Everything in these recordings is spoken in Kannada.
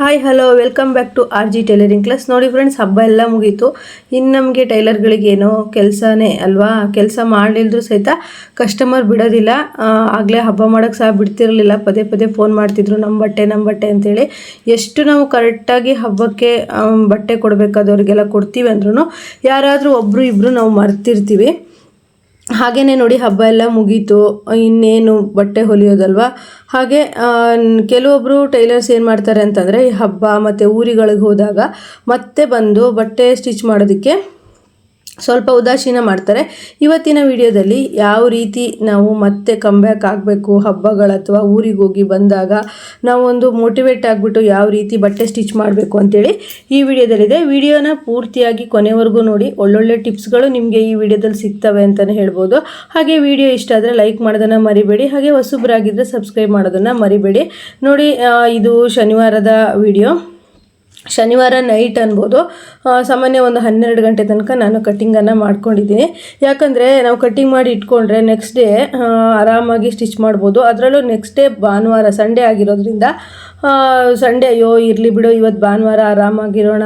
Hi hello welcome back to R G tailoring class ನೋಡಿ ಫ್ರೆಂಡ್ಸ್ ಹಬ್ಬ ಎಲ್ಲ ಮುಗೀತು. ಇನ್ನು ನಮಗೆ ಟೈಲರ್ಗಳಿಗೇನೋ ಕೆಲಸನೇ ಅಲ್ವಾ? ಕೆಲಸ ಮಾಡಲಿಲ್ದ್ರೂ ಸಹಿತ ಕಸ್ಟಮರ್ ಬಿಡೋದಿಲ್ಲ. ಆಗಲೇ ಹಬ್ಬ ಮಾಡೋಕ್ಕೆ ಸಹ ಬಿಡ್ತಿರಲಿಲ್ಲ. ಪದೇ ಪದೇ ಫೋನ್ ಮಾಡ್ತಿದ್ರು ನಮ್ಮ ಬಟ್ಟೆ ನಮ್ಮ ಬಟ್ಟೆ ಅಂತೇಳಿ. ಎಷ್ಟು ನಾವು ಕರೆಕ್ಟಾಗಿ ಹಬ್ಬಕ್ಕೆ ಬಟ್ಟೆ ಕೊಡಬೇಕಾದವ್ರಿಗೆಲ್ಲ ಕೊಡ್ತೀವಿ ಅಂದ್ರೂ ಯಾರಾದರೂ ಒಬ್ಬರು ಇಬ್ಬರು ನಾವು ಮರ್ತಿರ್ತೀವಿ. ಹಾಗೇನೆ ನೋಡಿ ಹಬ್ಬ ಎಲ್ಲ ಮುಗೀತು, ಇನ್ನೇನು ಬಟ್ಟೆ ಹೊಲಿಯೋದಲ್ವಾ? ಹಾಗೆ ಕೆಲವೊಬ್ಬರು ಟೈಲರ್ಸ್ ಏನು ಮಾಡ್ತಾರೆ ಅಂತಂದರೆ ಈ ಹಬ್ಬ ಮತ್ತು ಊರಿಗಳಿಗೆ ಹೋದಾಗ ಮತ್ತೆ ಬಂದು ಬಟ್ಟೆ ಸ್ಟಿಚ್ ಮಾಡೋದಕ್ಕೆ ಸ್ವಲ್ಪ ಉದಾಸೀನ ಮಾಡ್ತಾರೆ. ಇವತ್ತಿನ ವಿಡಿಯೋದಲ್ಲಿ ಯಾವ ರೀತಿ ನಾವು ಮತ್ತೆ ಕಂಬ್ಯಾಕ್ ಆಗಬೇಕು, ಹಬ್ಬಗಳು ಅಥವಾ ಊರಿಗೆ ಹೋಗಿ ಬಂದಾಗ ನಾವೊಂದು ಮೋಟಿವೇಟ್ ಆಗಿಬಿಟ್ಟು ಯಾವ ರೀತಿ ಬಟ್ಟೆ ಸ್ಟಿಚ್ ಮಾಡಬೇಕು ಅಂತೇಳಿ ಈ ವಿಡಿಯೋದಲ್ಲಿದೆ. ವಿಡಿಯೋನ ಪೂರ್ತಿಯಾಗಿ ಕೊನೆವರೆಗೂ ನೋಡಿ. ಒಳ್ಳೊಳ್ಳೆ ಟಿಪ್ಸ್ಗಳು ನಿಮಗೆ ಈ ವಿಡಿಯೋದಲ್ಲಿ ಸಿಗ್ತವೆ ಅಂತಲೇ ಹೇಳ್ಬೋದು. ಹಾಗೆ ವಿಡಿಯೋ ಇಷ್ಟ ಆದರೆ ಲೈಕ್ ಮಾಡೋದನ್ನು ಮರಿಬೇಡಿ. ಹಾಗೆ ಹೊಸಬ್ರಾಗಿದ್ದರೆ ಸಬ್ಸ್ಕ್ರೈಬ್ ಮಾಡೋದನ್ನು ಮರಿಬೇಡಿ. ನೋಡಿ ಇದು ಶನಿವಾರದ ವಿಡಿಯೋ. ಶನಿವಾರ ನೈಟ್ ಅನ್ಬೋದು. ಸಾಮಾನ್ಯ ಒಂದು ಹನ್ನೆರಡು ಗಂಟೆ ತನಕ ನಾನು ಕಟ್ಟಿಂಗನ್ನು ಮಾಡ್ಕೊಂಡಿದ್ದೀನಿ. ಯಾಕಂದರೆ ನಾವು ಕಟ್ಟಿಂಗ್ ಮಾಡಿ ಇಟ್ಕೊಂಡ್ರೆ ನೆಕ್ಸ್ಟ್ ಡೇ ಆರಾಮಾಗಿ ಸ್ಟಿಚ್ ಮಾಡ್ಬೋದು. ಅದರಲ್ಲೂ ನೆಕ್ಸ್ಟ್ ಡೇ ಭಾನುವಾರ ಸಂಡೇ ಆಗಿರೋದ್ರಿಂದ ಸಂಡೇ ಅಯ್ಯೋ, ಇರಲಿ ಬಿಡು ಇವತ್ತು ಭಾನುವಾರ ಆರಾಮಾಗಿರೋಣ.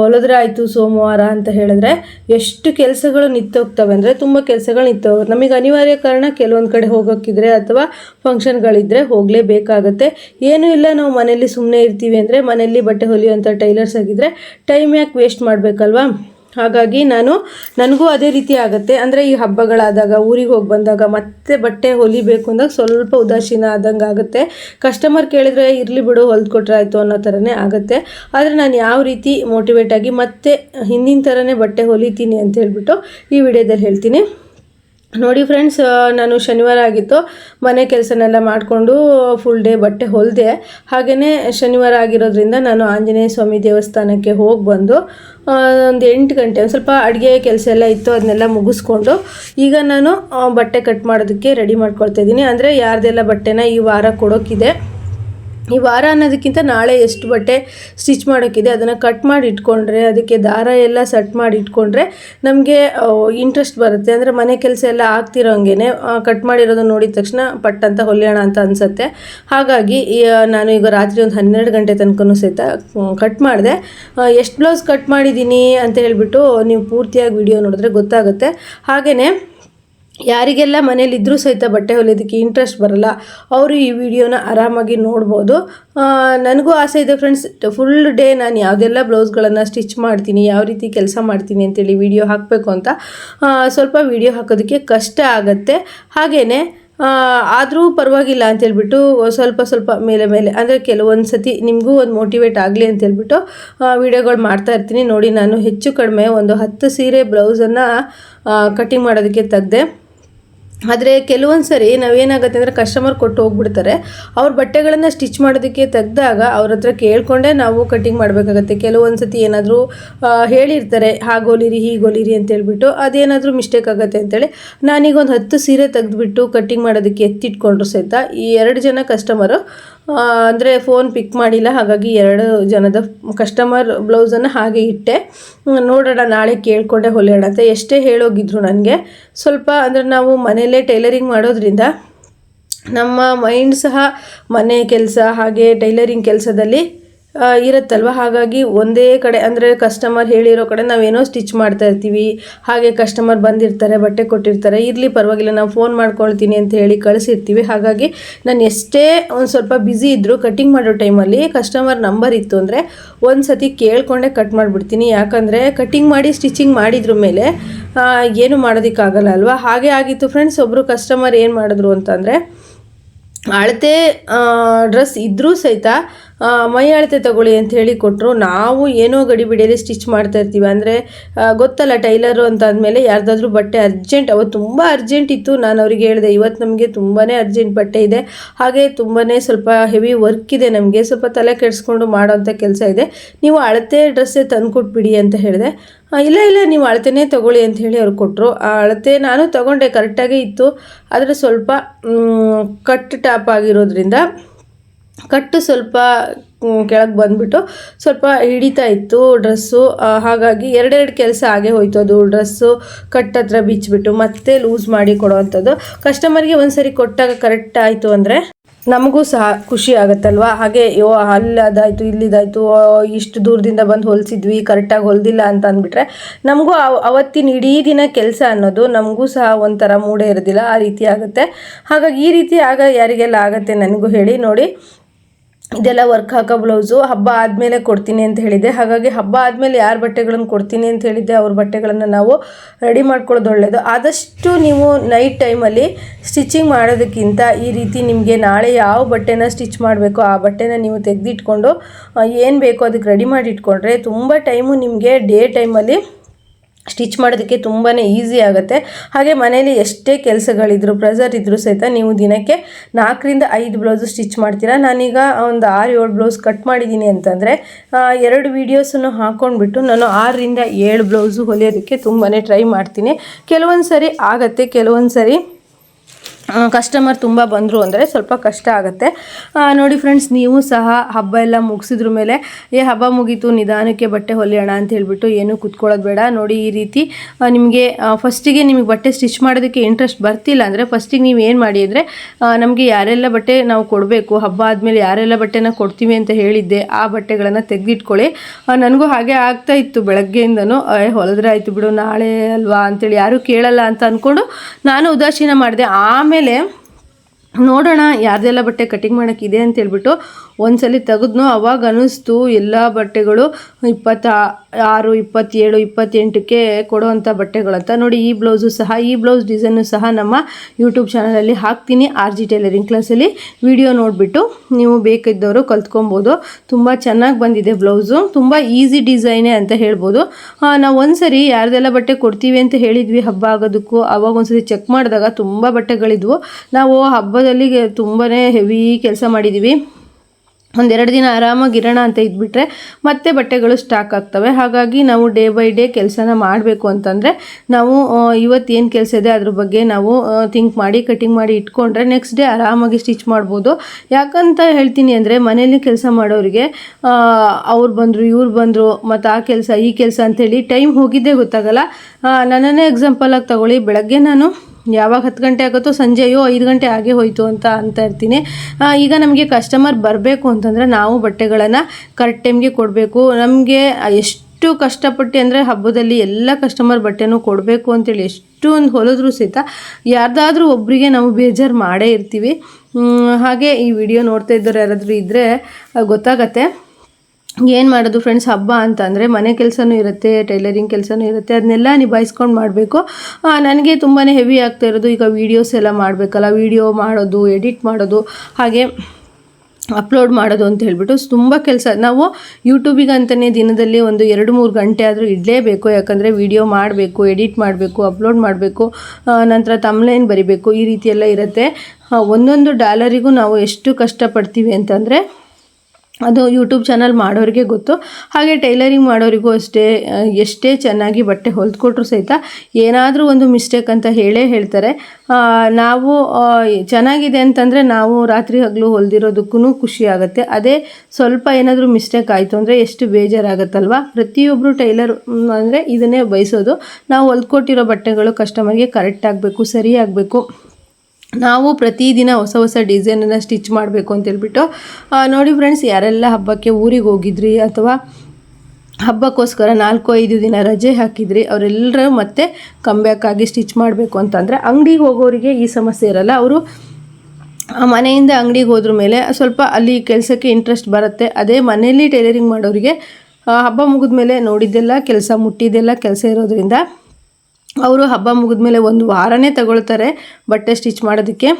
ಹೊಲದ್ರೆ ಆಯಿತು ಸೋಮವಾರ ಅಂತ ಹೇಳಿದ್ರೆ ಎಷ್ಟು ಕೆಲಸಗಳು ನಿಂತೋಗ್ತವೆ ಅಂದರೆ ತುಂಬ ಕೆಲಸಗಳು ನಿಂತೋಗುತ್ತೆ ನಮಗೆ ಅನಿವಾರ್ಯ ಕಾರಣ ಕೆಲವೊಂದು ಕಡೆ ಹೋಗೋಕ್ಕಿದ್ರೆ ಅಥವಾ ಫಂಕ್ಷನ್ಗಳಿದ್ದರೆ ಹೋಗಲೇಬೇಕಾಗತ್ತೆ. ಏನೂ ಇಲ್ಲ, ನಾವು ಮನೇಲಿ ಸುಮ್ಮನೆ ಇರ್ತೀವಿ ಅಂದರೆ ಮನೆಯಲ್ಲಿ ಬಟ್ಟೆ ಹೊಲಿಯುವಂಥ ಟೈಲರ್ಸ್ ಆಗಿದ್ದರೆ ಟೈಮ್ ಯಾಕೆ ವೇಸ್ಟ್ ಮಾಡಬೇಕಲ್ವಾ? ಹಾಗಾಗಿ ನಾನು, ನನಗೂ ಅದೇ ರೀತಿ ಆಗುತ್ತೆ. ಅಂದರೆ ಈ ಹಬ್ಬಗಳಾದಾಗ, ಊರಿಗೆ ಹೋಗಿ ಬಂದಾಗ ಮತ್ತೆ ಬಟ್ಟೆ ಹೊಲಿಬೇಕು ಅಂದಾಗ ಸ್ವಲ್ಪ ಉದಾಸೀನ ಆದಂಗೆ ಆಗುತ್ತೆ. ಕಸ್ಟಮರ್ ಕೇಳಿದ್ರೆ, ಇರಲಿ ಬಿಡು, ಹೊಲ್ದು ಆಯಿತು ಅನ್ನೋ ಥರನೇ ಆಗುತ್ತೆ. ಆದರೆ ನಾನು ಯಾವ ರೀತಿ ಮೋಟಿವೇಟ್ ಆಗಿ ಮತ್ತೆ ಹಿಂದಿನ ಥರನೇ ಬಟ್ಟೆ ಹೊಲಿತೀನಿ ಅಂತ ಹೇಳಿಬಿಟ್ಟು ಈ ವಿಡಿಯೋದಲ್ಲಿ ಹೇಳ್ತೀನಿ. ನೋಡಿ ಫ್ರೆಂಡ್ಸ್ ನಾನು ಶನಿವಾರ ಆಗಿತ್ತು. ಮನೆ ಕೆಲಸನೆಲ್ಲ ಮಾಡಿಕೊಂಡು ಫುಲ್ ಡೇ ಬಟ್ಟೆ ಹೊಲಿದೆ. ಹಾಗೆಯೇ ಶನಿವಾರ ಆಗಿರೋದ್ರಿಂದ ನಾನು ಆಂಜನೇಯ ಸ್ವಾಮಿ ದೇವಸ್ಥಾನಕ್ಕೆ ಹೋಗಿ ಬಂದು ಒಂದು ಎಂಟು ಗಂಟೆ, ಒಂದು ಸ್ವಲ್ಪ ಅಡುಗೆ ಕೆಲಸ ಎಲ್ಲ ಇತ್ತು ಅದನ್ನೆಲ್ಲ ಮುಗಿಸ್ಕೊಂಡು ಈಗ ನಾನು ಬಟ್ಟೆ ಕಟ್ ಮಾಡೋದಕ್ಕೆ ರೆಡಿ ಮಾಡ್ಕೊಳ್ತಾ ಇದ್ದೀನಿ. ಅಂದರೆ ಯಾರ್ದೆಲ್ಲ ಬಟ್ಟೆನ ಈ ವಾರ ಕೊಡೋಕ್ಕಿದೆ ಈ ವಾರ ಅನ್ನೋದಕ್ಕಿಂತ ನಾಳೆ ಎಷ್ಟು ಬಟ್ಟೆ ಸ್ಟಿಚ್ ಮಾಡೋಕ್ಕಿದೆ, ಅದನ್ನು ಕಟ್ ಮಾಡಿ ಇಟ್ಕೊಂಡ್ರೆ ಅದಕ್ಕೆ ದಾರ ಎಲ್ಲ ಸೆಟ್ ಮಾಡಿ ಇಟ್ಕೊಂಡ್ರೆ ನಮಗೆ ಇಂಟ್ರೆಸ್ಟ್ ಬರುತ್ತೆ. ಅಂದರೆ ಮನೆ ಕೆಲಸ ಎಲ್ಲ ಆಗ್ತಿರೋಂಗೆ ಕಟ್ ಮಾಡಿರೋದನ್ನ ನೋಡಿದ ತಕ್ಷಣ ಪಟ್ ಅಂತ ಹೊಲಿಯೋಣ ಅಂತ ಅನಿಸುತ್ತೆ. ಹಾಗಾಗಿ ನಾನು ಈಗ ರಾತ್ರಿ ಒಂದು ಹನ್ನೆರಡು ಗಂಟೆ ತನಕನೂ ಸಹಿತ ಕಟ್ ಮಾಡಿದೆ. ಎಷ್ಟು ಬ್ಲೌಸ್ ಕಟ್ ಮಾಡಿದ್ದೀನಿ ಅಂತ ಹೇಳಿಬಿಟ್ಟು ನೀವು ಪೂರ್ತಿಯಾಗಿ ವಿಡಿಯೋ ನೋಡಿದ್ರೆ ಗೊತ್ತಾಗುತ್ತೆ. ಹಾಗೆಯೇ ಯಾರಿಗೆಲ್ಲ ಮನೇಲಿದ್ದರೂ ಸಹಿತ ಬಟ್ಟೆ ಹೊಲಿಯೋದಕ್ಕೆ ಇಂಟ್ರೆಸ್ಟ್ ಬರಲ್ಲ, ಅವರು ಈ ವಿಡಿಯೋನ ಆರಾಮಾಗಿ ನೋಡ್ಬೋದು. ನನಗೂ ಆಸೆ ಇದೆ ಫ್ರೆಂಡ್ಸ್ ಫುಲ್ ಡೇ ನಾನು ಯಾವುದೆಲ್ಲ ಬ್ಲೌಸ್ಗಳನ್ನು ಸ್ಟಿಚ್ ಮಾಡ್ತೀನಿ, ಯಾವ ರೀತಿ ಕೆಲಸ ಮಾಡ್ತೀನಿ ಅಂತೇಳಿ ವಿಡಿಯೋ ಹಾಕಬೇಕು ಅಂತ. ಸ್ವಲ್ಪ ವಿಡಿಯೋ ಹಾಕೋದಕ್ಕೆ ಕಷ್ಟ ಆಗುತ್ತೆ. ಹಾಗೆಯೇ ಆದರೂ ಪರವಾಗಿಲ್ಲ ಅಂತೇಳ್ಬಿಟ್ಟು ಸ್ವಲ್ಪ ಸ್ವಲ್ಪ ಮೇಲೆ ಮೇಲೆ, ಅಂದರೆ ಕೆಲವೊಂದು ಸತಿ ನಿಮಗೂ ಒಂದು ಮೋಟಿವೇಟ್ ಆಗಲಿ ಅಂತೇಳ್ಬಿಟ್ಟು ವಿಡಿಯೋಗಳು ಮಾಡ್ತಾ ಇರ್ತೀನಿ. ನೋಡಿ, ನಾನು ಹೆಚ್ಚು ಕಡಿಮೆ ಒಂದು ಹತ್ತು ಸೀರೆ ಬ್ಲೌಸನ್ನು ಕಟಿಂಗ್ ಮಾಡೋದಕ್ಕೆ ತೆಗ್ದೆ. ಆದರೆ ಕೆಲವೊಂದು ಸರಿ ನಾವೇನಾಗುತ್ತೆ ಅಂದರೆ ಕಸ್ಟಮರ್ ಕೊಟ್ಟು ಹೋಗ್ಬಿಡ್ತಾರೆ. ಅವ್ರ ಬಟ್ಟೆಗಳನ್ನು ಸ್ಟಿಚ್ ಮಾಡೋದಕ್ಕೆ ತೆಗ್ದಾಗ ಅವ್ರ ಹತ್ರ ಕೇಳಿಕೊಂಡೇ ನಾವು ಕಟ್ಟಿಂಗ್ ಮಾಡಬೇಕಾಗತ್ತೆ. ಕೆಲವೊಂದು ಸತಿ ಏನಾದರೂ ಹೇಳಿರ್ತಾರೆ, ಹಾಗೋಲಿರಿ, ಹೀಗೋಲಿರಿ ಅಂತ ಹೇಳ್ಬಿಟ್ಟು ಅದೇನಾದರೂ ಮಿಸ್ಟೇಕ್ ಆಗುತ್ತೆ ಅಂತೇಳಿ ನಾನೀಗ ಒಂದು ಹತ್ತು ಸೀರೆ ತೆಗೆದುಬಿಟ್ಟು ಕಟ್ಟಿಂಗ್ ಮಾಡೋದಕ್ಕೆ ಎತ್ತಿಟ್ಕೊಂಡ್ರು ಸಹಿತ ಈ ಎರಡು ಜನ ಕಸ್ಟಮರು ಅಂದರೆ ಫೋನ್ ಪಿಕ್ ಮಾಡಿಲ್ಲ. ಹಾಗಾಗಿ ಎರಡು ಜನದ ಕಸ್ಟಮರ್ ಬ್ಲೌಸನ್ನು ಹಾಗೆ ಇಟ್ಟೆ. ನೋಡೋಣ, ನಾಳೆ ಕೇಳಿಕೊಂಡೆ ಹೊಲಿಯೋಣ ಅಂತ ಎಷ್ಟೇ ಹೇಳೋಗಿದ್ರು ನನಗೆ. ಸ್ವಲ್ಪ ಅಂದರೆ ನಾವು ಮನೆಯಲ್ಲೇ ಟೈಲರಿಂಗ್ ಮಾಡೋದ್ರಿಂದ ನಮ್ಮ ಮೈಂಡ್ ಸಹ ಮನೆ ಕೆಲಸ ಹಾಗೆ ಟೈಲರಿಂಗ್ ಕೆಲಸದಲ್ಲಿ ಇರುತ್ತಲ್ವ? ಹಾಗಾಗಿ ಒಂದೇ ಕಡೆ, ಅಂದರೆ ಕಸ್ಟಮರ್ ಹೇಳಿರೋ ಕಡೆ ನಾವೇನೋ ಸ್ಟಿಚ್ ಮಾಡ್ತಾ ಇರ್ತೀವಿ. ಹಾಗೆ ಕಸ್ಟಮರ್ ಬಂದಿರ್ತಾರೆ, ಬಟ್ಟೆ ಕೊಟ್ಟಿರ್ತಾರೆ. ಇರಲಿ ಪರವಾಗಿಲ್ಲ ನಾವು ಫೋನ್ ಮಾಡ್ಕೊಳ್ತೀನಿ ಅಂತ ಹೇಳಿ ಕಳಿಸಿರ್ತೀವಿ. ಹಾಗಾಗಿ ನಾನು ಎಷ್ಟೇ ಒಂದು ಸ್ವಲ್ಪ ಬ್ಯುಸಿ ಇದ್ದರೂ ಕಟಿಂಗ್ ಮಾಡೋ ಟೈಮಲ್ಲಿ ಕಸ್ಟಮರ್ ನಂಬರ್ ಇತ್ತು ಅಂದರೆ ಒಂದು ಸತಿ ಕೇಳಿಕೊಂಡೆ ಕಟ್ ಮಾಡಿಬಿಡ್ತೀನಿ. ಯಾಕಂದರೆ ಕಟಿಂಗ್ ಮಾಡಿ ಸ್ಟಿಚಿಂಗ್ ಮಾಡಿದ್ರ ಮೇಲೆ ಏನು ಮಾಡೋದಕ್ಕಾಗಲ್ಲ ಅಲ್ವಾ? ಹಾಗೆ ಆಗಿತ್ತು ಫ್ರೆಂಡ್ಸ್ ಒಬ್ಬರು ಕಸ್ಟಮರ್ ಏನು ಮಾಡಿದ್ರು ಅಂತಂದರೆ, ಅಳತೆ ಡ್ರೆಸ್ ಇದ್ದರೂ ಸಹಿತ ಮೈ ಅಳತೆ ತಗೊಳ್ಳಿ ಅಂತ ಹೇಳಿ ಕೊಟ್ಟರು ನಾವು ಏನೋ ಗಡಿಬಿಡಿಯಲ್ಲಿ ಸ್ಟಿಚ್ ಮಾಡ್ತಾ ಇರ್ತೀವಿ. ಅಂದರೆ ಗೊತ್ತಲ್ಲ, ಟೈಲರು ಅಂತ ಅಂದಮೇಲೆ ಯಾರ್ದಾದ್ರೂ ಬಟ್ಟೆ ಅರ್ಜೆಂಟ್, ಅವತ್ತು ತುಂಬ ಅರ್ಜೆಂಟ್ ಇತ್ತು. ನಾನು ಅವ್ರಿಗೆ ಹೇಳಿದೆ, ಇವತ್ತು ನಮಗೆ ತುಂಬಾ ಅರ್ಜೆಂಟ್ ಬಟ್ಟೆ ಇದೆ. ಹಾಗೆ ತುಂಬಾ ಸ್ವಲ್ಪ ಹೆವಿ ವರ್ಕ್ ಇದೆ ನಮಗೆ. ಸ್ವಲ್ಪ ತಲೆ ಕೆಡಿಸ್ಕೊಂಡು ಮಾಡೋಂಥ ಕೆಲಸ ಇದೆ. ನೀವು ಅಳತೆ ಡ್ರೆಸ್ಸೇ ತಂದುಕೊಟ್ಬಿಡಿ ಅಂತ ಹೇಳಿದೆ. ಇಲ್ಲ ಇಲ್ಲ, ನೀವು ಅಳತೆನೇ ತಗೊಳ್ಳಿ ಅಂತ ಹೇಳಿ ಅವ್ರು ಕೊಟ್ಟರು ಆ ಅಳತೆ ನಾನು ತಗೊಂಡೆ, ಕರೆಕ್ಟಾಗೇ ಇತ್ತು. ಆದರೆ ಸ್ವಲ್ಪ ಕಟ್ ಟಾಪ್ ಆಗಿರೋದ್ರಿಂದ ಕಟ್ಟು ಸ್ವಲ್ಪ ಕೆಳಗೆ ಬಂದುಬಿಟ್ಟು ಸ್ವಲ್ಪ ಹಿಡಿತಾ ಇತ್ತು ಡ್ರೆಸ್ಸು. ಹಾಗಾಗಿ ಎರಡೆರಡು ಕೆಲಸ ಆಗೇ ಹೋಯ್ತು ಅದು. ಡ್ರೆಸ್ಸು ಕಟ್ ಹತ್ರ ಬಿಚ್ಚಿಬಿಟ್ಟು ಮತ್ತೆ ಲೂಸ್ ಮಾಡಿ ಕೊಡೋವಂಥದ್ದು. ಕಸ್ಟಮರ್ಗೆ ಒಂದು ಸರಿ ಕೊಟ್ಟಾಗ ಕರೆಕ್ಟ್ ಆಯಿತು ಅಂದರೆ ನಮಗೂ ಸಹ ಖುಷಿ ಆಗುತ್ತಲ್ವ? ಹಾಗೆ, ಯೋ ಅಲ್ಲಿ ಅದಾಯಿತು ಇಲ್ಲಿದಾಯಿತು ಇಷ್ಟು ದೂರದಿಂದ ಬಂದು ಹೊಲಿಸಿದ್ವಿ, ಕರೆಕ್ಟಾಗಿ ಹೊಲ್ದಿಲ್ಲ ಅಂತ ಅಂದ್ಬಿಟ್ರೆ ನಮಗೂ ಅವ್- ಅವತ್ತಿನ ಇಡೀ ದಿನ ಕೆಲಸ ಅನ್ನೋದು ನಮಗೂ ಸಹ ಒಂಥರ ಮೂಡೇ ಇರೋದಿಲ್ಲ, ಆ ರೀತಿ ಆಗುತ್ತೆ. ಹಾಗಾಗಿ ಈ ರೀತಿ ಆಗ ಯಾರಿಗೆಲ್ಲ ಆಗುತ್ತೆ ನನಗೂ ಹೇಳಿ ನೋಡಿ. ಇದೆಲ್ಲ ವರ್ಕ್ ಹಾಕೋ ಬ್ಲೌಸು ಹಬ್ಬ ಆದಮೇಲೆ ಕೊಡ್ತೀನಿ ಅಂತ ಹೇಳಿದ್ದೆ. ಹಾಗಾಗಿ ಹಬ್ಬ ಆದಮೇಲೆ ಯಾರು ಬಟ್ಟೆಗಳನ್ನು ಕೊಡ್ತೀನಿ ಅಂತ ಹೇಳಿದ್ದೆ, ಅವ್ರ ಬಟ್ಟೆಗಳನ್ನು ನಾವು ರೆಡಿ ಮಾಡ್ಕೊಳ್ಳೋದು ಒಳ್ಳೆಯದು ಆದಷ್ಟು ನೀವು ನೈಟ್ ಟೈಮಲ್ಲಿ ಸ್ಟಿಚಿಂಗ್ ಮಾಡೋದಕ್ಕಿಂತ ಈ ರೀತಿ ನಿಮಗೆ ನಾಳೆ ಯಾವ ಬಟ್ಟೆನ ಸ್ಟಿಚ್ ಮಾಡಬೇಕು ಆ ಬಟ್ಟೆನ ನೀವು ತೆಗೆದಿಟ್ಕೊಂಡು ಏನು ಬೇಕೋ ಅದಕ್ಕೆ ರೆಡಿ ಮಾಡಿ ಇಟ್ಕೊಂಡ್ರೆ ತುಂಬ ಟೈಮು ನಿಮಗೆ ಡೇ ಟೈಮಲ್ಲಿ ಸ್ಟಿಚ್ ಮಾಡೋದಕ್ಕೆ ತುಂಬಾ ಈಸಿ ಆಗುತ್ತೆ. ಹಾಗೆ ಮನೇಲಿ ಎಷ್ಟೇ ಕೆಲಸಗಳಿದ್ರು ಪ್ರೆಸರ್ ಇದ್ದರೂ ಸಹಿತ ನೀವು ದಿನಕ್ಕೆ ನಾಲ್ಕರಿಂದ ಐದು ಬ್ಲೌಸು ಸ್ಟಿಚ್ ಮಾಡ್ತೀರಾ. ನಾನೀಗ ಒಂದು ಆರು ಏಳು ಬ್ಲೌಸ್ ಕಟ್ ಮಾಡಿದ್ದೀನಿ ಅಂತಂದರೆ ಎರಡು ವೀಡಿಯೋಸನ್ನು ಹಾಕ್ಕೊಂಡ್ಬಿಟ್ಟು ನಾನು ಆರರಿಂದ ಏಳು ಬ್ಲೌಸು ಹೊಲಿಯೋದಕ್ಕೆ ತುಂಬಾ ಟ್ರೈ ಮಾಡ್ತೀನಿ. ಕೆಲವೊಂದು ಸರಿ ಆಗುತ್ತೆ ಕೆಲವೊಂದು ಸರಿ ಕಸ್ಟಮರ್ ತುಂಬ ಬಂದರು ಅಂದರೆ ಸ್ವಲ್ಪ ಕಷ್ಟ ಆಗುತ್ತೆ. ನೋಡಿ ಫ್ರೆಂಡ್ಸ್ ನೀವು ಸಹ ಹಬ್ಬ ಎಲ್ಲ ಮುಗಿಸಿದ್ರ ಮೇಲೆ, ಏ, ಹಬ್ಬ ಮುಗೀತು, ನಿಧಾನಕ್ಕೆ ಬಟ್ಟೆ ಹೊಲಿಯೋಣ ಅಂತ ಹೇಳಿಬಿಟ್ಟು ಏನೂ ಕುತ್ಕೊಳ್ಳೋದು ಬೇಡ. ನೋಡಿ ಈ ರೀತಿ ನಿಮಗೆ ಫಸ್ಟಿಗೆ ನಿಮಗೆ ಬಟ್ಟೆ ಸ್ಟಿಚ್ ಮಾಡೋದಕ್ಕೆ ಇಂಟ್ರೆಸ್ಟ್ ಬರ್ತಿಲ್ಲ ಅಂದರೆ ಫಸ್ಟಿಗೆ ನೀವು ಏನು ಮಾಡಿ ಅಂದರೆ ನಮಗೆ ಯಾರೆಲ್ಲ ಬಟ್ಟೆ ನಾವು ಕೊಡಬೇಕು, ಹಬ್ಬ ಆದಮೇಲೆ ಯಾರೆಲ್ಲ ಬಟ್ಟೆನ ಕೊಡ್ತೀವಿ ಅಂತ ಹೇಳಿದ್ದೆ, ಆ ಬಟ್ಟೆಗಳನ್ನು ತೆಗೆದಿಟ್ಕೊಳ್ಳಿ. ನನಗೂ ಹಾಗೆ ಆಗ್ತಾ ಇತ್ತು ಬೆಳಗ್ಗೆಯಿಂದನೂ ಹೊಲದ್ರೆ ಆಯಿತು ಬಿಡು, ನಾಳೆ ಅಲ್ವಾ? ಅಂತೇಳಿ ಯಾರೂ ಕೇಳಲ್ಲ ಅಂತ ಅಂದ್ಕೊಂಡು ನಾನು ಉದಾಸೀನ ಮಾಡಿದೆ. ಆಮೇಲೆ ನೋಡೋಣ ಯಾರ್ದೆಲ್ಲ ಬಟ್ಟೆ ಕಟಿಂಗ್ ಮಾಡೋಕ್ಕಿದೆ ಅಂತ ಹೇಳ್ಬಿಟ್ಟು ಒಂದ್ಸಲಿ ತೆಗೆದ್ನೋ, ಅವಾಗ ಅನ್ನಿಸ್ತು, ಎಲ್ಲ ಬಟ್ಟೆಗಳು ಇಪ್ಪತ್ತ ಆರು, ಇಪ್ಪತ್ತೇಳು, ಇಪ್ಪತ್ತೆಂಟಕ್ಕೆ ಕೊಡುವಂಥ ಬಟ್ಟೆಗಳಂತ. ನೋಡಿ, ಈ ಬ್ಲೌಸು ಸಹ, ಈ ಬ್ಲೌಸ್ ಡಿಸೈನು ಸಹ ನಮ್ಮ ಯೂಟ್ಯೂಬ್ ಚಾನಲಲ್ಲಿ ಹಾಕ್ತೀನಿ. ಆರ್ ಜಿ ಟೈಲರಿಂಗ್ ಕ್ಲಾಸಲ್ಲಿ ವಿಡಿಯೋ ನೋಡಿಬಿಟ್ಟು ನೀವು ಬೇಕಿದ್ದವರು ಕಲ್ತ್ಕೊಬೋದು. ತುಂಬ ಚೆನ್ನಾಗಿ ಬಂದಿದೆ ಬ್ಲೌಸು. ತುಂಬ ಈಸಿ ಡಿಸೈನೇ ಅಂತ ಹೇಳ್ಬೋದು. ನಾವು ಒಂದ್ಸರಿ ಯಾರ್ದೆಲ್ಲ ಬಟ್ಟೆ ಕೊಡ್ತೀವಿ ಅಂತ ಹೇಳಿದ್ವಿ ಹಬ್ಬ ಆಗೋದಕ್ಕೂ, ಅವಾಗ ಒಂದ್ಸರಿ ಚೆಕ್ ಮಾಡಿದಾಗ ತುಂಬ ಬಟ್ಟೆಗಳಿದ್ವು. ನಾವು ಹಬ್ಬದಲ್ಲಿ ತುಂಬಾ ಹೆವಿ ಕೆಲಸ ಮಾಡಿದ್ದೀವಿ ಒಂದೆರಡು ದಿನ ಆರಾಮಾಗಿ ಇರೋಣ ಅಂತ ಇದ್ಬಿಟ್ರೆ ಮತ್ತೆ ಬಟ್ಟೆಗಳು ಸ್ಟಾಕ್ ಆಗ್ತವೆ. ಹಾಗಾಗಿ ನಾವು ಡೇ ಬೈ ಡೇ ಕೆಲಸನ ಮಾಡಬೇಕು ಅಂತಂದರೆ ನಾವು ಇವತ್ತು ಏನು ಕೆಲಸ ಇದೆ ಅದ್ರ ಬಗ್ಗೆ ನಾವು ಥಿಂಕ್ ಮಾಡಿ ಕಟಿಂಗ್ ಮಾಡಿ ಇಟ್ಕೊಂಡ್ರೆ ನೆಕ್ಸ್ಟ್ ಡೇ ಆರಾಮಾಗಿ ಸ್ಟಿಚ್ ಮಾಡ್ಬೋದು. ಯಾಕಂತ ಹೇಳ್ತೀನಿ ಅಂದರೆ ಮನೇಲಿ ಕೆಲಸ ಮಾಡೋರಿಗೆ ಅವ್ರು ಬಂದರು, ಇವ್ರು ಬಂದರು, ಮತ್ತು ಆ ಕೆಲಸ, ಈ ಕೆಲಸ ಅಂಥೇಳಿ ಟೈಮ್ ಹೋಗಿದ್ದೇ ಗೊತ್ತಾಗಲ್ಲ. ನನ್ನನ್ನೇ ಎಕ್ಸಾಂಪಲಾಗಿ ತಗೊಳ್ಳಿ. ಬೆಳಗ್ಗೆ ನಾನು ಯಾವಾಗ ಹತ್ತು ಗಂಟೆ ಆಗುತ್ತೋ ಸಂಜೆ ಅಯ್ಯೋ ಐದು ಗಂಟೆ ಆಗೇ ಹೋಯಿತು ಅಂತ ಅಂತ ಇರ್ತೀನಿ. ಈಗ ನಮಗೆ ಕಸ್ಟಮರ್ ಬರಬೇಕು ಅಂತಂದರೆ ನಾವು ಬಟ್ಟೆಗಳನ್ನು ಕರೆಕ್ಟ್ ಟೈಮ್ಗೆ ಕೊಡಬೇಕು. ನಮಗೆ ಎಷ್ಟು ಕಷ್ಟಪಟ್ಟು ಅಂದರೆ ಹಬ್ಬದಲ್ಲಿ ಎಲ್ಲ ಕಸ್ಟಮರ್ ಬಟ್ಟೆನೂ ಕೊಡಬೇಕು ಅಂತೇಳಿ ಎಷ್ಟು ಒಂದು ಹೊಲಿದ್ರು ಸಹಿತ ಯಾರ್ದಾದ್ರೂ ಒಬ್ಬರಿಗೆ ನಾವು ಬೇಜಾರು ಮಾಡೇ ಇರ್ತೀವಿ. ಹಾಗೆ ಈ ವಿಡಿಯೋ ನೋಡ್ತಾ ಇದ್ದವ್ರು ಯಾರಾದರೂ ಇದ್ದರೆ ಗೊತ್ತಾಗತ್ತೆ. ಏನು ಮಾಡೋದು ಫ್ರೆಂಡ್ಸ್ ಹಬ್ಬ ಅಂತಂದರೆ ಮನೆ ಕೆಲಸನೂ ಇರುತ್ತೆ ಟೈಲರಿಂಗ್ ಕೆಲಸನೂ ಇರುತ್ತೆ ಅದನ್ನೆಲ್ಲ ನಿಭಾಯಿಸ್ಕೊಂಡು ಮಾಡಬೇಕು. ನನಗೆ ತುಂಬಾ ಹೆವಿ ಆಗ್ತಾ ಇರೋದು ಈಗ ವೀಡಿಯೋಸ್ ಎಲ್ಲ ಮಾಡಬೇಕಲ್ಲ ವೀಡಿಯೋ ಮಾಡೋದು ಎಡಿಟ್ ಮಾಡೋದು, ಹಾಗೆ ಅಪ್ಲೋಡ್ ಮಾಡೋದು ಅಂತ ಹೇಳಿಬಿಟ್ಟು ತುಂಬ ಕೆಲಸ. ನಾವು ಯೂಟ್ಯೂಬಿಗೆ ಅಂತಲೇ ದಿನದಲ್ಲಿ ಒಂದು ಎರಡು ಮೂರು ಗಂಟೆ ಆದರೂ ಇಡಲೇಬೇಕು, ಯಾಕಂದರೆ ವಿಡಿಯೋ ಮಾಡಬೇಕು ಎಡಿಟ್ ಮಾಡಬೇಕು ಅಪ್ಲೋಡ್ ಮಾಡಬೇಕು ನಂತರ ತಮ್ಲೈನ್ ಬರಿಬೇಕು, ಈ ರೀತಿಯೆಲ್ಲ ಇರುತ್ತೆ. ಒಂದೊಂದು ಡಾಲರಿಗೂ ನಾವು ಎಷ್ಟು ಕಷ್ಟಪಡ್ತೀವಿ ಅಂತಂದರೆ ಅದು ಯೂಟ್ಯೂಬ್ ಚಾನಲ್ ಮಾಡೋರಿಗೆ ಗೊತ್ತು. ಹಾಗೆ ಟೈಲರಿಂಗ್ ಮಾಡೋರಿಗೂ ಅಷ್ಟೇ, ಎಷ್ಟೇ ಚೆನ್ನಾಗಿ ಬಟ್ಟೆ ಹೊಲ್ದುಕೊಟ್ರು ಸಹಿತ ಏನಾದರೂ ಒಂದು ಮಿಸ್ಟೇಕ್ ಅಂತ ಹೇಳೇ ಹೇಳ್ತಾರೆ. ನಾವು ಚೆನ್ನಾಗಿದೆ ಅಂತಂದರೆ ನಾವು ರಾತ್ರಿ ಹಗಲು ಹೊಲ್ದಿರೋದಕ್ಕೂ ಖುಷಿ ಆಗುತ್ತೆ. ಅದೇ ಸ್ವಲ್ಪ ಏನಾದರೂ ಮಿಸ್ಟೇಕ್ ಆಯಿತು ಅಂದರೆ ಎಷ್ಟು ಬೇಜಾರಾಗುತ್ತಲ್ವ? ಪ್ರತಿಯೊಬ್ಬರು ಟೈಲರ್ ಅಂದರೆ ಇದನ್ನೇ ಬಯಸೋದು. ನಾವು ಹೊಲ್ಕೊಟ್ಟಿರೋ ಬಟ್ಟೆಗಳು ಕಸ್ಟಮರ್ಗೆ ಕರೆಕ್ಟ್ ಆಗಬೇಕು, ಸರಿ ಆಗಬೇಕು. ನಾವು ಪ್ರತಿದಿನ ಹೊಸ ಹೊಸ ಡಿಸೈನನ್ನು ಸ್ಟಿಚ್ ಮಾಡಬೇಕು ಅಂತ ಹೇಳ್ಬಿಟ್ಟು ನೋಡಿ ಫ್ರೆಂಡ್ಸ್ ಯಾರೆಲ್ಲ ಹಬ್ಬಕ್ಕೆ ಊರಿಗೆ ಹೋಗಿದ್ರಿ ಅಥವಾ ಹಬ್ಬಕ್ಕೋಸ್ಕರ ನಾಲ್ಕು ಐದು ದಿನ ರಜೆ ಹಾಕಿದ್ರಿ ಅವರೆಲ್ಲರೂ ಮತ್ತೆ ಕಮ್ಬ್ಯಾಕ್ ಆಗಿ ಸ್ಟಿಚ್ ಮಾಡಬೇಕು ಅಂತಂದರೆ ಅಂಗಡಿಗೆ ಹೋಗೋರಿಗೆ ಈ ಸಮಸ್ಯೆ ಇರಲ್ಲ. ಅವರು ಮನೆಯಿಂದ ಅಂಗಡಿಗೆ ಹೋದ್ರ ಮೇಲೆ ಸ್ವಲ್ಪ ಅಲ್ಲಿ ಕೆಲಸಕ್ಕೆ ಇಂಟ್ರೆಸ್ಟ್ ಬರುತ್ತೆ. ಅದೇ ಮನೆಯಲ್ಲಿ ಟೈಲರಿಂಗ್ ಮಾಡೋರಿಗೆ ಹಬ್ಬ ಮುಗಿದ ಮೇಲೆ ನೋಡಿದ್ದೆಲ್ಲ, ಕೆಲಸ ಮುಟ್ಟಿದ್ದೆಲ್ಲ ಕೆಲಸ ಇರೋದ್ರಿಂದ ಅವರು ಹಬ್ಬ ಮುಗಿದ್ಮೇಲೆ ಒಂದು ವಾರನೇ ತಗೊಳ್ತಾರೆ ಬಟ್ಟೆ ಸ್ಟಿಚ್ ಮಾಡೋದಕ್ಕೆ.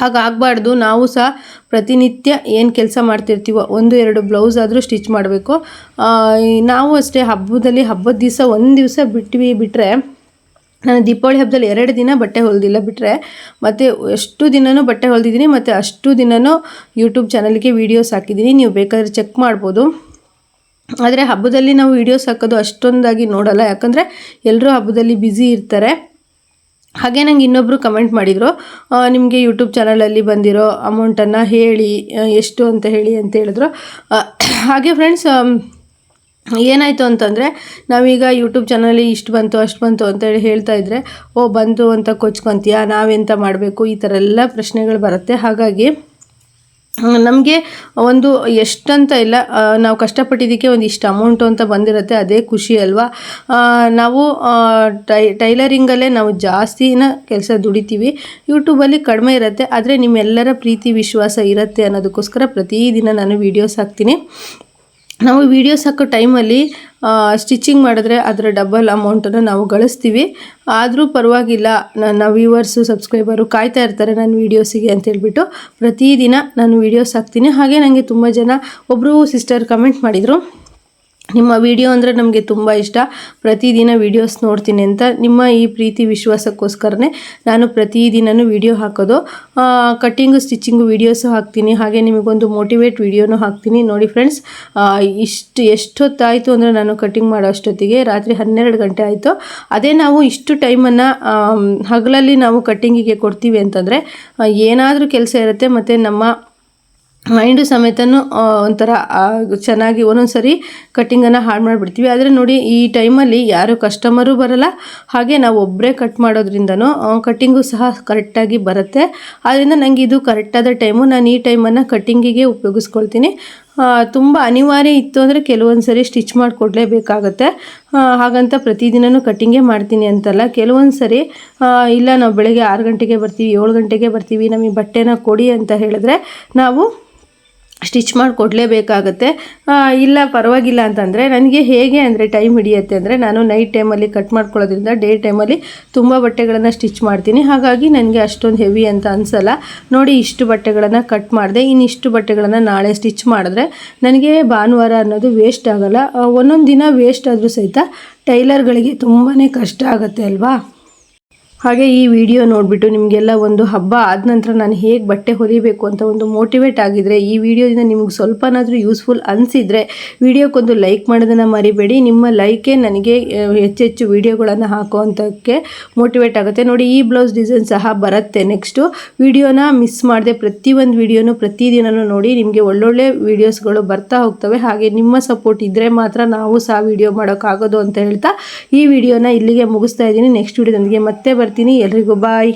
ಹಾಗಾಗಬಾರ್ದು, ನಾವು ಸಹ ಪ್ರತಿನಿತ್ಯ ಏನು ಕೆಲಸ ಮಾಡ್ತಿರ್ತೀವೋ, ಒಂದು ಎರಡು ಬ್ಲೌಸ್ ಆದರೂ ಸ್ಟಿಚ್ ಮಾಡಬೇಕು. ನಾವು ಅಷ್ಟೇ ಹಬ್ಬದಲ್ಲಿ, ಹಬ್ಬದ ದಿವಸ ಒಂದು ದಿವಸ ಬಿಟ್ವಿ ಬಿಟ್ಟರೆ ನಾನು ದೀಪಾವಳಿ ಹಬ್ಬದಲ್ಲಿ ಎರಡು ದಿನ ಬಟ್ಟೆ ಹೊಲಿದಿಲ್ಲ ಬಿಟ್ಟರೆ ಮತ್ತು ಎಷ್ಟು ದಿನವೂ ಬಟ್ಟೆ ಹೊಲಿದಿದ್ದೀನಿ, ಮತ್ತು ಅಷ್ಟು ದಿನವೂ ಯೂಟ್ಯೂಬ್ ಚಾನಲ್ಗೆ ವೀಡಿಯೋಸ್ ಹಾಕಿದ್ದೀನಿ, ನೀವು ಬೇಕಾದರೆ ಚೆಕ್ ಮಾಡ್ಬೋದು. ಆದರೆ ಹಬ್ಬದಲ್ಲಿ ನಾವು ವೀಡಿಯೋಸ್ ಹಾಕೋದು ಅಷ್ಟೊಂದಾಗಿ ನೋಡಲ್ಲ. ಯಾಕಂದರೆ ಎಲ್ಲರೂ ಹಬ್ಬದಲ್ಲಿ ಬ್ಯುಸಿ ಇರ್ತಾರೆ. ಹಾಗೆ ನಂಗೆ ಇನ್ನೊಬ್ಬರು ಕಮೆಂಟ್ ಮಾಡಿದರು ನಿಮಗೆ ಯೂಟ್ಯೂಬ್ ಚಾನಲಲ್ಲಿ ಬಂದಿರೋ ಅಮೌಂಟನ್ನು ಹೇಳಿ ಎಷ್ಟು ಅಂತ ಹೇಳಿ ಅಂತ ಹೇಳಿದ್ರು. ಹಾಗೆ ಫ್ರೆಂಡ್ಸ್ ಏನಾಯಿತು ಅಂತಂದರೆ ನಾವೀಗ ಯೂಟ್ಯೂಬ್ ಚಾನಲಿ ಇಷ್ಟು ಬಂತು, ಅಷ್ಟು ಬಂತು ಅಂತೇಳಿ ಹೇಳ್ತಾ ಇದ್ದರೆ ಓ, ಬಂತು ಅಂತ ಕೊಚ್ಕೊತೀಯಾ? ನಾವೆಂತ ಮಾಡಬೇಕು? ಈ ಥರ ಎಲ್ಲ ಪ್ರಶ್ನೆಗಳು ಬರುತ್ತೆ. ಹಾಗಾಗಿ ನಮಗೆ ಒಂದು ಎಷ್ಟಂತ ಇಲ್ಲ ನಾವು ಕಷ್ಟಪಟ್ಟಿದ್ದಕ್ಕೆ ಒಂದು ಇಷ್ಟು ಅಮೌಂಟು ಅಂತ ಬಂದಿರುತ್ತೆ, ಅದೇ ಖುಷಿ ಅಲ್ವಾ? ನಾವು ಟೈ, ಟೈಲರಿಂಗಲ್ಲೇ ನಾವು ಜಾಸ್ತಿನ ಕೆಲಸ ದುಡಿತೀವಿ ಯೂಟ್ಯೂಬಲ್ಲಿ ಕಡಿಮೆ ಇರುತ್ತೆ, ಆದರೆ ನಿಮ್ಮೆಲ್ಲರ ಪ್ರೀತಿ, ವಿಶ್ವಾಸ ಇರುತ್ತೆ ಅನ್ನೋದಕ್ಕೋಸ್ಕರ ಪ್ರತಿದಿನ ನಾನು ವೀಡಿಯೋಸ್ ಹಾಕ್ತೀನಿ. ನಾವು ವೀಡಿಯೋಸ್ ಹಾಕೋ ಟೈಮಲ್ಲಿ ಸ್ಟಿಚಿಂಗ್ ಮಾಡಿದ್ರೆ ಅದರ ಡಬಲ್ ಅಮೌಂಟನ್ನು ನಾವು ಗಳಿಸ್ತೀವಿ. ಆದರೂ ಪರವಾಗಿಲ್ಲ ನನ್ನ ವ್ಯೂವರ್ಸು ಸಬ್ಸ್ಕ್ರೈಬರು ಕಾಯ್ತಾ ಇರ್ತಾರೆ ನನ್ನ ವೀಡಿಯೋಸಿಗೆ ಅಂತ ಹೇಳ್ಬಿಟ್ಟು. ಪ್ರತಿದಿನ ನಾನು ವೀಡಿಯೋಸ್ ಹಾಕ್ತೀನಿ. ಹಾಗೆ ನನಗೆ ತುಂಬ ಜನ ಒಬ್ಬರು ಸಿಸ್ಟರ್ ಕಮೆಂಟ್ ಮಾಡಿದರು. ನಿಮ್ಮ ವಿಡಿಯೋ ಅಂದರೆ ನಮಗೆ ತುಂಬ ಇಷ್ಟ. ಪ್ರತಿದಿನ ವಿಡಿಯೋಸ್ ನೋಡ್ತೀನಿ ಅಂತ ನಿಮ್ಮ ಈ ಪ್ರೀತಿ ವಿಶ್ವಾಸಕ್ಕೋಸ್ಕರನೇ ನಾನು ಪ್ರತಿದಿನವೂ ವಿಡಿಯೋ ಹಾಕೋದು. ಕಟ್ಟಿಂಗು ಸ್ಟಿಚಿಂಗು ವಿಡಿಯೋಸು ಹಾಕ್ತೀನಿ. ಹಾಗೆ ನಿಮಗೊಂದು ಮೋಟಿವೇಟ್ ವಿಡಿಯೋನು ಹಾಕ್ತೀನಿ. ನೋಡಿ ಫ್ರೆಂಡ್ಸ್ ಇಷ್ಟು, ಎಷ್ಟೊತ್ತಾಯಿತು ಅಂದರೆ ನಾನು ಕಟ್ಟಿಂಗ್ ಮಾಡೋ ಅಷ್ಟೊತ್ತಿಗೆ. ರಾತ್ರಿ ಹನ್ನೆರಡು ಗಂಟೆ ಆಯಿತು. ಅದೇ ನಾವು ಇಷ್ಟು ಟೈಮನ್ನು ಹಗಲಲ್ಲಿ ನಾವು ಕಟ್ಟಿಂಗಿಗೆ ಕೊಡ್ತೀವಿ ಅಂತಂದರೆ ಏನಾದರೂ ಕೆಲಸ ಇರುತ್ತೆ ಮತ್ತು ನಮ್ಮ ಮೈಂಡು ಸಮೇತನೂ ಒಂಥರ ಚೆನ್ನಾಗಿ ಒಂದೊಂದು ಸರಿ ಕಟ್ಟಿಂಗನ್ನು ಹಾಳು ಮಾಡಿಬಿಡ್ತೀವಿ. ಆದರೆ ನೋಡಿ, ಈ ಟೈಮಲ್ಲಿ ಯಾರು ಕಸ್ಟಮರು ಬರಲ್ಲ. ಹಾಗೆ ನಾವು ಒಬ್ಬರೇ ಕಟ್ ಮಾಡೋದ್ರಿಂದನೂ ಕಟ್ಟಿಂಗು ಸಹ ಕರೆಕ್ಟಾಗಿ ಬರುತ್ತೆ. ಆದ್ದರಿಂದ ನನಗೆ ಇದು ಕರೆಕ್ಟಾದ ಟೈಮು ನಾನು ಈ ಟೈಮನ್ನು ಕಟ್ಟಿಂಗಿಗೆ ಉಪಯೋಗಿಸ್ಕೊಳ್ತೀನಿ. ತುಂಬ ಅನಿವಾರ್ಯ ಇತ್ತು ಅಂದರೆ ಕೆಲವೊಂದು ಸರಿ ಸ್ಟಿಚ್ ಮಾಡಿಕೊಡ್ಲೇಬೇಕಾಗತ್ತೆ. ಹಾಗಂತ ಪ್ರತಿದಿನವೂ ಕಟ್ಟಿಂಗೇ ಮಾಡ್ತೀನಿ ಅಂತಲ್ಲ. ಕೆಲವೊಂದು ಸರಿ ಇಲ್ಲ ನಾವು ಬೆಳಗ್ಗೆ ಆರು ಗಂಟೆಗೆ ಬರ್ತೀವಿ, ಏಳು ಗಂಟೆಗೆ ಬರ್ತೀವಿ, ನಮಗೆ ಬಟ್ಟೆನ ಕೊಡಿ ಅಂತ ಹೇಳಿದ್ರೆ ನಾವು ಸ್ಟಿಚ್ ಮಾಡಿಕೊಡ್ಲೇಬೇಕಾಗತ್ತೆ. ಇಲ್ಲ, ಪರವಾಗಿಲ್ಲ ಅಂತಂದರೆ ನನಗೆ ಹೇಗೆ ಅಂದರೆ ಟೈಮ್ ಹಿಡಿಯುತ್ತೆ ಅಂದರೆ ನಾನು ನೈಟ್ ಟೈಮಲ್ಲಿ ಕಟ್ ಮಾಡ್ಕೊಳ್ಳೋದ್ರಿಂದ ಡೇ ಟೈಮಲ್ಲಿ ತುಂಬ ಬಟ್ಟೆಗಳನ್ನು ಸ್ಟಿಚ್ ಮಾಡ್ತೀನಿ. ಹಾಗಾಗಿ ನನಗೆ ಅಷ್ಟೊಂದು ಹೆವಿ ಅಂತ ಅನಿಸಲ್ಲ. ನೋಡಿ, ಇಷ್ಟು ಬಟ್ಟೆಗಳನ್ನು ಕಟ್ ಮಾಡಿದೆ ಇನ್ನಿಷ್ಟು ಬಟ್ಟೆಗಳನ್ನು ನಾಳೆ ಸ್ಟಿಚ್ ಮಾಡಿದ್ರೆ ನನಗೆ ಭಾನುವಾರ ಅನ್ನೋದು ವೇಸ್ಟ್ ಆಗೋಲ್ಲ. ಒಂದೊಂದು ದಿನ ವೇಸ್ಟ್ ಆದರೂ ಸಹಿತ ಟೈಲರ್ಗಳಿಗೆ ತುಂಬಾ ಕಷ್ಟ ಆಗುತ್ತೆ ಅಲ್ವಾ? ಹಾಗೆ ಈ ವಿಡಿಯೋ ನೋಡಿಬಿಟ್ಟು ನಿಮಗೆಲ್ಲ ಒಂದು ಹಬ್ಬ ಆದ ನಂತರ ನಾನು ಹೇಗೆ ಬಟ್ಟೆ ಹೊಲಿಬೇಕು ಅಂತ ಒಂದು ಮೋಟಿವೇಟ್ ಆಗಿದ್ರೆ, ಈ ವಿಡಿಯೋದಿಂದ ನಿಮ್ಗೆ ಸ್ವಲ್ಪನಾದರೂ ಯೂಸ್ಫುಲ್ ಅನಿಸಿದರೆ, ವಿಡಿಯೋಕ್ಕೊಂದು ಲೈಕ್ ಮಾಡೋದನ್ನು ಮರಿಬೇಡಿ. ನಿಮ್ಮ ಲೈಕೇ ನನಗೆ ಹೆಚ್ಚೆಚ್ಚು ವಿಡಿಯೋಗಳನ್ನು ಹಾಕೋವಂಥಕ್ಕೆ ಮೋಟಿವೇಟ್ ಆಗುತ್ತೆ. ನೋಡಿ, ಈ ಬ್ಲೌಸ್ ಡಿಸೈನ್ ಸಹ ಬರುತ್ತೆ. ನೆಕ್ಸ್ಟು ವಿಡಿಯೋನ ಮಿಸ್ ಮಾಡದೆ ಪ್ರತಿಯೊಂದು ವಿಡಿಯೋನು ಪ್ರತಿದಿನನೂ ನೋಡಿ ನಿಮಗೆ ಒಳ್ಳೊಳ್ಳೆ ವಿಡಿಯೋಸ್ಗಳು ಬರ್ತಾ ಹೋಗ್ತವೆ. ಹಾಗೆ ನಿಮ್ಮ ಸಪೋರ್ಟ್ ಇದ್ದರೆ ಮಾತ್ರ ನಾವು ಸಹ ವಿಡಿಯೋ ಮಾಡೋಕ್ಕಾಗೋದು ಅಂತ ಹೇಳ್ತಾ ಈ ವಿಡಿಯೋನ ಇಲ್ಲಿಗೆ ಮುಗಿಸ್ತಾ ಇದ್ದೀನಿ. ನೆಕ್ಸ್ಟ್ ವಿಡಿಯೋದೊಂದಿಗೆ ಮತ್ತೆ ಬರ್ತೀನಿ ಎಲ್ರಿಗೂ ಬಾಯ್.